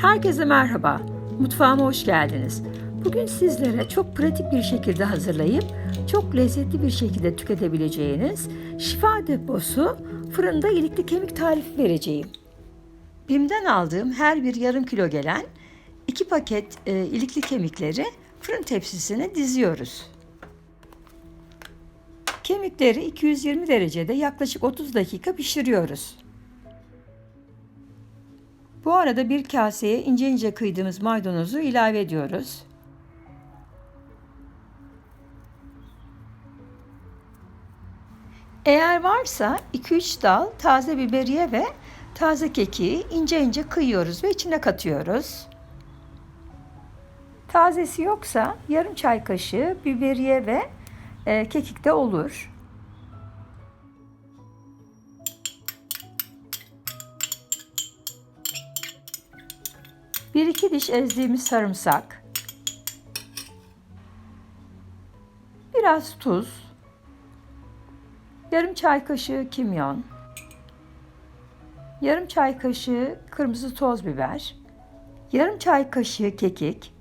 Herkese merhaba. Mutfağıma hoş geldiniz. Bugün sizlere çok pratik bir şekilde hazırlayıp çok lezzetli bir şekilde tüketebileceğiniz şifa deposu fırında ilikli kemik tarifi vereceğim. Bim'den aldığım her bir yarım kilo gelen iki paket e, ilikli kemikleri fırın tepsisine diziyoruz. Kemikleri 220 derecede yaklaşık 30 dakika pişiriyoruz. Bu arada bir kaseye ince ince kıydığımız maydanozu ilave ediyoruz. Eğer varsa 2-3 dal taze biberiye ve taze kekiği ince ince kıyıyoruz ve içine katıyoruz. Tazesi yoksa yarım çay kaşığı biberiye ve e, kekik de olur. Bir iki diş ezdiğimiz sarımsak, biraz tuz, yarım çay kaşığı kimyon, yarım çay kaşığı kırmızı toz biber, yarım çay kaşığı kekik,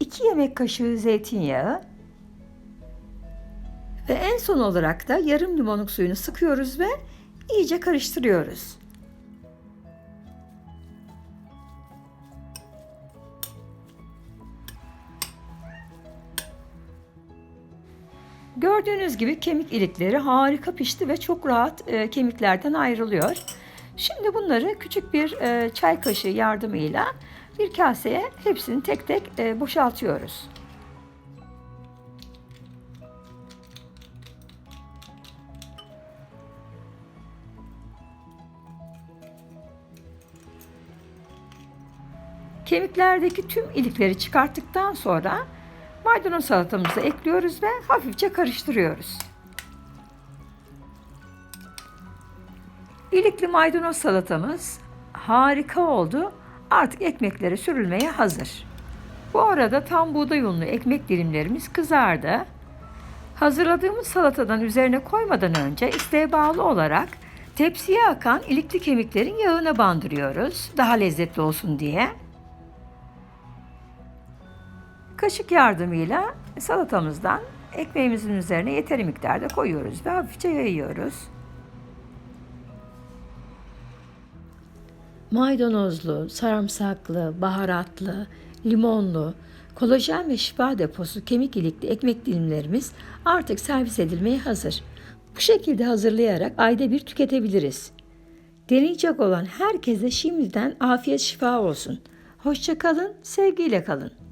2 yemek kaşığı zeytinyağı. Ve en son olarak da yarım limonluk suyunu sıkıyoruz ve iyice karıştırıyoruz. Gördüğünüz gibi kemik ilikleri harika pişti ve çok rahat e, kemiklerden ayrılıyor. Şimdi bunları küçük bir e, çay kaşığı yardımıyla bir kaseye hepsini tek tek e, boşaltıyoruz. Kemiklerdeki tüm ilikleri çıkarttıktan sonra maydanoz salatamızı ekliyoruz ve hafifçe karıştırıyoruz. İlikli maydanoz salatamız harika oldu. Artık ekmeklere sürülmeye hazır. Bu arada tam buğday unlu ekmek dilimlerimiz kızardı. Hazırladığımız salatadan üzerine koymadan önce isteğe bağlı olarak tepsiye akan ilikli kemiklerin yağına bandırıyoruz. Daha lezzetli olsun diye. Kaşık yardımıyla salatamızdan ekmeğimizin üzerine yeteri miktarda koyuyoruz ve hafifçe yayıyoruz. Maydanozlu, sarımsaklı, baharatlı, limonlu, kolajen ve şifa deposu kemik ilikli ekmek dilimlerimiz artık servis edilmeye hazır. Bu şekilde hazırlayarak ayda bir tüketebiliriz. Deneyecek olan herkese şimdiden afiyet şifa olsun. Hoşça kalın, sevgiyle kalın.